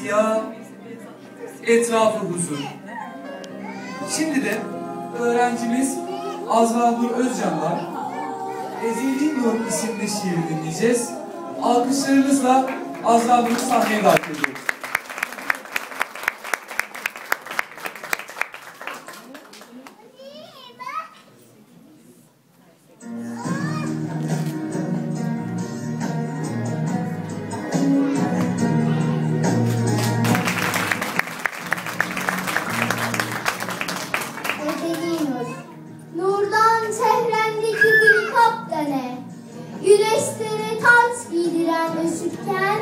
ziya, etrafı huzur. Şimdi de öğrencimiz Azra Nur Özcan'la Ezeli Nur isimli şiiri dinleyeceğiz. Alkışlarınızla Azra Nur'u sahneye davet ediyoruz. Giydiren ışıkken.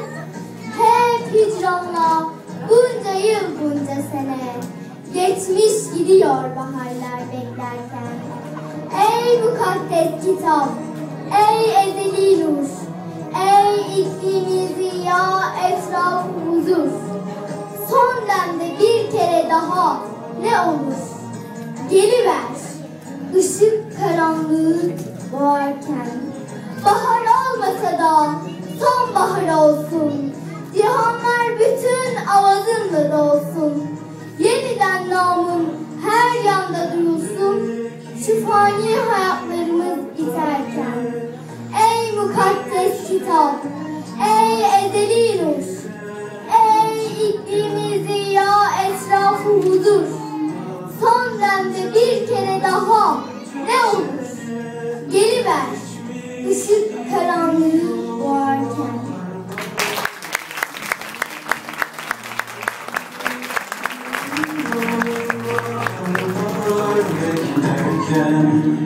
Hep hicranla bunca yıl bunca sene. Geçmiş gidiyor baharlar beklerken. Ey mukaddes kitap, ey ezeli nur. Ey iklimi ziya, etrafı huzur. Son demde bir kere daha ne olur? Geliver, ışık karanlığı boğarken. Avazınla dolsun. Yeniden namım her yanda duyulsun. Şu fani hayatlarımız biterken. Ey mukaddes kitap, ey ezeli nur. Ey iklimi ziya etrafı huzur. Son demde bir kere daha ne olur? Geliver ışık karanlığı. American